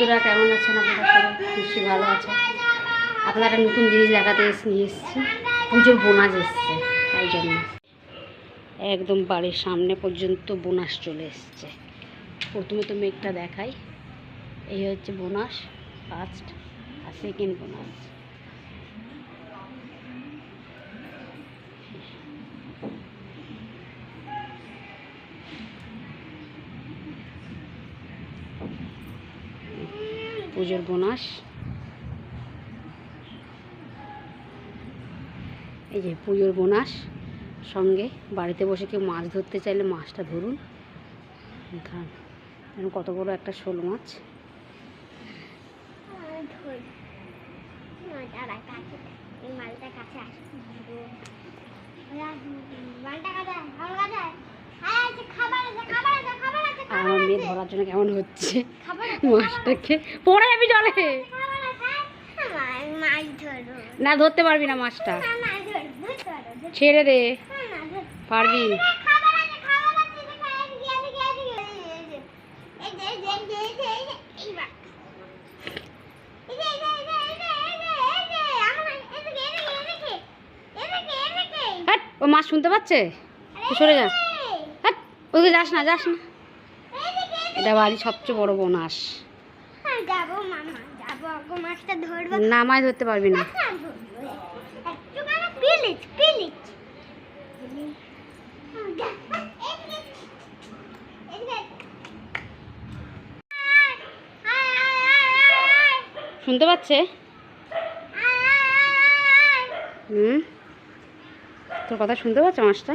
বন্ধুরা, কেমন আছেন? আপনারা সবাই নিশ্চয়ই ভালো আছে আপনারা নতুন জিনিস দেখাতে এসে নিয়ে এসেছি। পুজোর বোনাস এসছে, তাই জন্য। একদম বাড়ির সামনে পর্যন্ত বোনাস চলে এসছে। প্রথমে তো মেঘটা দেখাই। এই হচ্ছে বোনাস ফার্স্ট আর সেকেন্ড বোনাস। পুজোর বোনাস। এই যে পুজোর বোনাস, সঙ্গে বাড়িতে বসে কেউ মাছ ধরতে চাইলে মাছটা ধরুন। কত বড় একটা শোল মাছ। মালটা কাছে মালটা কাছে ধরার জন্য কেমন হচ্ছে? মাছটাকে পড়ে যাবি জলে। না ধরতে পারবি না মাছটা। ছেড়ে দে। পারবি। ও মাছ শুনতে পাচ্ছে? সরে যা। ওকে যাস না যাস না। এটা বাড়ির সবচেয়ে বড় বোনাস। যাব মামা যাব ওকে মাছটা ধরবো। না মাছ ধরতে পারবি না। শুনতে পাচ্ছে? হুম? তোর কথা শুনতে পাচ্ছে মাছটা?